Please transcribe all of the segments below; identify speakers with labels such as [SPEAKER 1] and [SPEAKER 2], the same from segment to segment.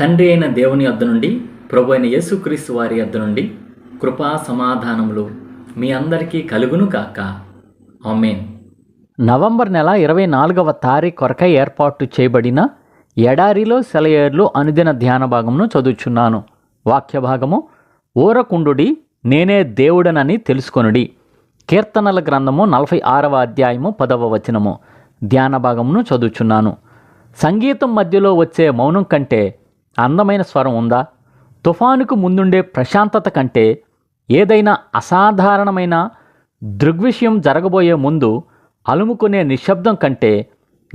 [SPEAKER 1] తండ్రి అయిన దేవుని వద్ద నుండి ప్రభు అయిన యేసుక్రీస్తు వారి వద్ద నుండి కృపా సమాధానములు మీ అందరికీ కలుగును కాక ఆమెన్.
[SPEAKER 2] నవంబర్ నెల ఇరవై నాలుగవ తారీఖు కొరకై ఏర్పాటు చేయబడిన ఎడారిలో సెలయేర్లు అనుదిన ధ్యాన భాగమును చదువుచున్నాను. వాక్య భాగము ఊరకుండుడి నేనే దేవుడనని తెలుసుకొనుడి. కీర్తనల గ్రంథము నలభై ఆరవ అధ్యాయము పదవ వచనము. ధ్యాన భాగమును చదువుచున్నాను. సంగీతం మధ్యలో వచ్చే మౌనం కంటే అందమైన స్వరం ఉందా? తుఫానుకు ముందుండే ప్రశాంతత కంటే ఏదైనా అసాధారణమైన దృగ్విషయం జరగబోయే ముందు అలుముకునే నిశ్శబ్దం కంటే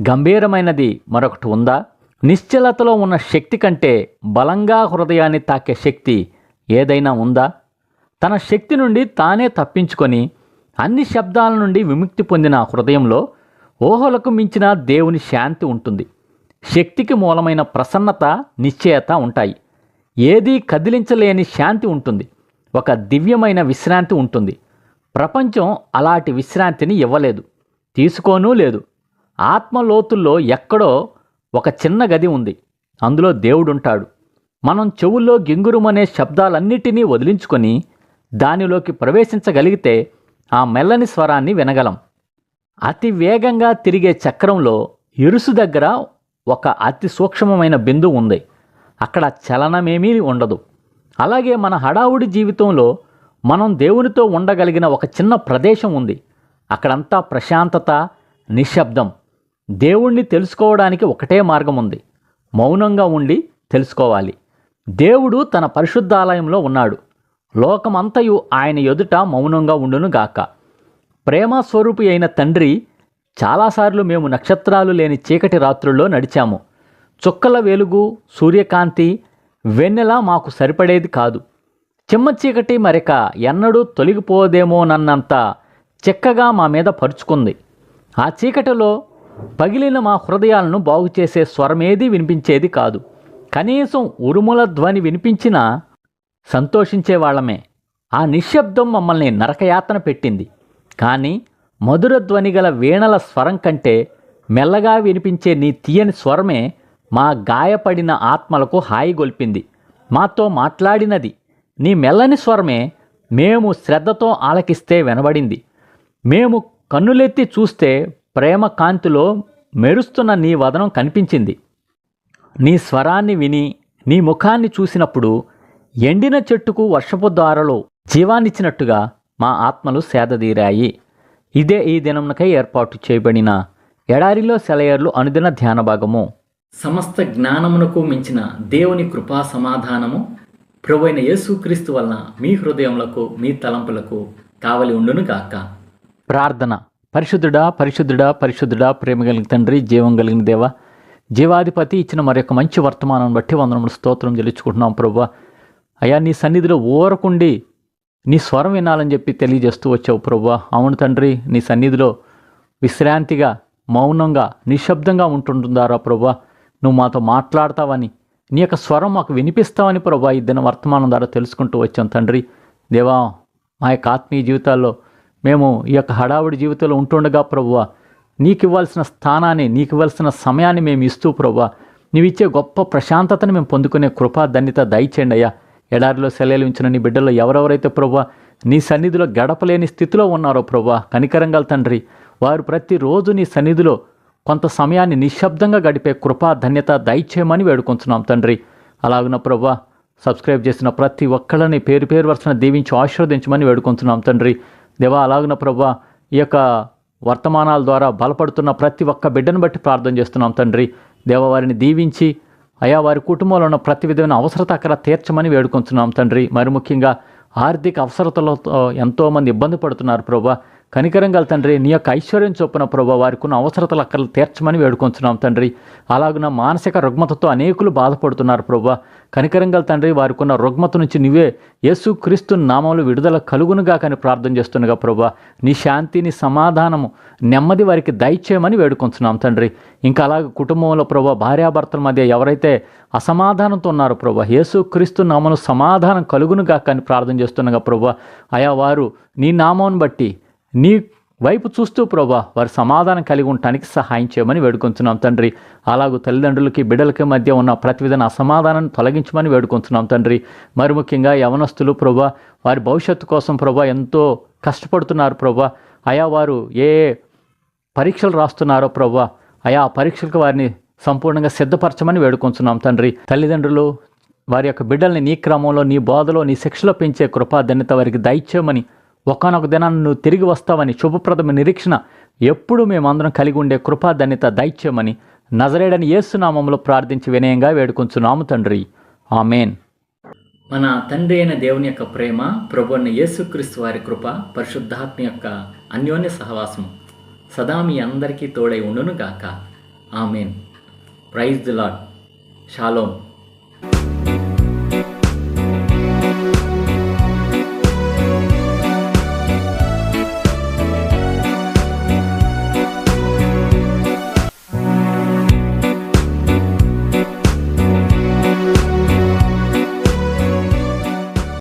[SPEAKER 2] గంభీరమైనది మరొకటి ఉందా? నిశ్చలతలో ఉన్న శక్తి కంటే బలంగా హృదయాన్ని తాకే శక్తి ఏదైనా ఉందా? తన శక్తి నుండి తానే తప్పించుకొని అన్ని శబ్దాల నుండి విముక్తి పొందిన హృదయంలో ఊహలకు మించిన దేవుని శాంతి ఉంటుంది. శక్తికి మూలమైన ప్రసన్నత నిశ్చయత ఉంటాయి. ఏదీ కదిలించలేని శాంతి ఉంటుంది. ఒక దివ్యమైన విశ్రాంతి ఉంటుంది. ప్రపంచం అలాంటి విశ్రాంతిని ఇవ్వలేదు. తీసుకోనూ లేదు. ఆత్మలోతుల్లో ఎక్కడో ఒక చిన్న గది ఉంది. అందులో దేవుడుంటాడు. మనం చెవుల్లో గింగురుమనే శబ్దాలన్నిటినీ వదిలించుకొని దానిలోకి ప్రవేశించగలిగితే ఆ మెల్లని స్వరాన్ని వినగలం. అతి వేగంగా తిరిగే చక్రంలో ఇరుసు దగ్గర ఒక అతి సూక్ష్మమైన బిందువు ఉంది. అక్కడ చలనమేమీ ఉండదు. అలాగే మన హడావుడి జీవితంలో మనం దేవునితో ఉండగలిగిన ఒక చిన్న ప్రదేశం ఉంది. అక్కడంతా ప్రశాంతత నిశ్శబ్దం. దేవుణ్ణి తెలుసుకోవడానికి ఒకటే మార్గం ఉంది. మౌనంగా ఉండి తెలుసుకోవాలి. దేవుడు తన పరిశుద్ధాలయంలో ఉన్నాడు. లోకమంతయు ఆయన ఎదుట మౌనంగా ఉండును గాక ప్రేమ స్వరూపి అయిన తండ్రి చాలాసార్లు మేము నక్షత్రాలు లేని చీకటి రాత్రుల్లో నడిచాము. చుక్కల వెలుగు సూర్యకాంతి వెన్నెల మాకు సరిపడేది కాదు. చిమ్మ చీకటి మరిక ఎన్నడూ తొలగిపోదేమోనన్నంత చిక్కగా మా మీద పరుచుకుంది. ఆ చీకటిలో పగిలిన మా హృదయాలను బాగు చేసే స్వరమేది వినిపించేది కాదు. కనీసం ఉరుముల ధ్వని వినిపించినా సంతోషించేవాళ్ళమే ఆ నిశ్శబ్దం మమ్మల్ని నరకయాతన పెట్టింది. కానీ మధుర ధ్వని గల వీణల స్వరం కంటే మెల్లగా వినిపించే నీ తీయని స్వరమే మా గాయపడిన ఆత్మలకు హాయిగొల్పింది మాతో మాట్లాడినది. నీ మెల్లని స్వరమే మేము శ్రద్ధతో ఆలకిస్తే వినబడింది. మేము కన్నులెత్తి చూస్తే ప్రేమ కాంతిలో మెరుస్తున్న నీ వదనం కనిపించింది. నీ స్వరాన్ని విని నీ ముఖాన్ని చూసినప్పుడు ఎండిన చెట్టుకు వర్షపు ద్వారలో జీవాన్నిచ్చినట్టుగా మా ఆత్మలు సేదదీరాయి. ఇదే ఈ దినమునకై ఏర్పాటు చేయబడిన ఎడారిలో సెలయర్లు అనుదిన ధ్యాన భాగము.
[SPEAKER 1] సమస్త జ్ఞానమునకు మించిన దేవుని కృపా సమాధానము ప్రభు అయిన యేసుక్రీస్తు వలన మీ హృదయములకు మీ తలంపులకు కావలి ఉండును గాక.
[SPEAKER 2] ప్రార్థన. పరిశుద్ధుడా పరిశుద్ధుడా పరిశుద్ధుడా ప్రేమ కలిగిన తండ్రి జీవం కలిగిన దేవ జీవాధిపతి ఇచ్చిన మరొక మంచి వర్తమానం బట్టి వందనములు స్తోత్రం చెల్లించుకుంటున్నాం ప్రభు. అయ్యా నీ సన్నిధిలో ఊరకుండి నీ స్వరం వినాలని చెప్పి తెలియజేస్తూ వచ్చావు ప్రభా. అవును తండ్రి నీ సన్నిధిలో విశ్రాంతిగా మౌనంగా నిశ్శబ్దంగా ఉంటుంటుందారా ప్రభా. నువ్వు మాతో మాట్లాడతావని నీ యొక్క స్వరం మాకు వినిపిస్తావని ప్రభా ఈ దిన వర్తమానం ద్వారా తెలుసుకుంటూ వచ్చాం తండ్రి. దేవా మా యొక్క ఆత్మీయ జీవితాల్లో మేము ఈ యొక్క హడావుడి జీవితంలో ఉంటుండగా ప్రభువ నీకు ఇవ్వాల్సిన స్థానాన్ని నీకు ఇవ్వాల్సిన సమయాన్ని మేము ఇస్తూ ప్రభువ నీవిచ్చే గొప్ప ప్రశాంతతను మేము పొందుకునే కృపా ధన్యత దయచేయండి అయ్యా. ఎడారిలో సెలవులు నీ బిడ్డల్లో ఎవరెవరైతే ప్రభు నీ సన్నిధిలో గడపలేని స్థితిలో ఉన్నారో ప్రభా కనికరంగల తండ్రి వారు ప్రతిరోజు నీ సన్నిధిలో కొంత సమయాన్ని నిశ్శబ్దంగా గడిపే కృపా ధన్యత దయచేయమని వేడుకుంటున్నాం తండ్రి. అలాగున ప్రభా సబ్స్క్రైబ్ చేసిన ప్రతి ఒక్కళ్ళని పేరు పేరు వరుసన దీవించి ఆశీర్వదించమని వేడుకుంటున్నాం తండ్రి. దేవా అలాగున ప్రభా ఈ యొక్క వర్తమానాల ద్వారా బలపడుతున్న ప్రతి ఒక్క బిడ్డను బట్టి ప్రార్థన చేస్తున్నాం తండ్రి. దేవవారిని దీవించి అయా వారి కుటుంబంలో ఉన్న ప్రతి విధమైన అవసరత అక్కడ తీర్చమని వేడుకుంటున్నాం తండ్రి. మరి ముఖ్యంగా ఆర్థిక అవసరతలతో ఎంతోమంది ఇబ్బంది పడుతున్నారు ప్రభా. కనికరం గల తండ్రి నీ యొక్క ఐశ్వర్యం చొప్పున ప్రభు వారికి ఉన్న అవసరతలు అక్కడ తీర్చమని వేడుకొంచున్నాం తండ్రి. అలాగున మానసిక రుగ్మతతో అనేకులు బాధపడుతున్నారు ప్రభా. కనికరం గల తండ్రి వారికి ఉన్న రుగ్మత నుంచి నువ్వే యేసు క్రీస్తు నామంలో విడుదల కలుగునుగా కానీ ప్రార్థన చేస్తుండగా ప్రభా నీ శాంతి నీ సమాధానము నెమ్మది వారికి దయచేయమని వేడుకొంచున్నాం తండ్రి. ఇంకా అలాగే కుటుంబంలో ప్రభు భార్యాభర్తల మధ్య ఎవరైతే అసమాధానంతో ఉన్నారో ప్రభా యేసు క్రీస్తు నామను సమాధానం కలుగునుగా కానీ ప్రార్థన చేస్తుండగా ప్రభు అయా వారు నీ నామం బట్టి నీ వైపు చూస్తూ ప్రభా వారి సమాధానం కలిగి ఉండటానికి సహాయం చేయమని వేడుకొంచున్నాం తండ్రి. అలాగూ తల్లిదండ్రులకి బిడ్డలకి మధ్య ఉన్న ప్రతివిధన అసమాధానాన్ని తొలగించమని వేడుకొంచున్నాం తండ్రి. మరి ముఖ్యంగా యవనస్తులు ప్రభా వారి భవిష్యత్తు కోసం ప్రభా ఎంతో కష్టపడుతున్నారు ప్రభా. అయా వారు ఏ పరీక్షలు రాస్తున్నారో ప్రభా అయా పరీక్షలకు వారిని సంపూర్ణంగా సిద్ధపరచమని వేడుకొంచున్నాం తండ్రి. తల్లిదండ్రులు వారి యొక్క బిడ్డల్ని నీ క్రమంలో నీ బోధలో నీ శిక్షలో పెంచే కృపా ధన్యత వారికి దయచేయమని ఒకనొక దినాన్ని నువ్వు తిరిగి వస్తావని శుభప్రదమ నిరీక్షణ ఎప్పుడూ మేమందరం కలిగి ఉండే కృపాధన్యత దైత్యమని నజరేడని యేసునామంలో ప్రార్థించి వినయంగా వేడుకొంచున్నాము తండ్రి. ఆమెన్.
[SPEAKER 1] మన తండ్రి అయిన దేవుని యొక్క ప్రేమ ప్రభు యేసుక్రీస్తు వారి కృప పరిశుద్ధాత్మ యొక్క అన్యోన్య సహవాసం సదా మీ అందరికీ తోడై ఉండును గాక amen. Praise the Lord shalom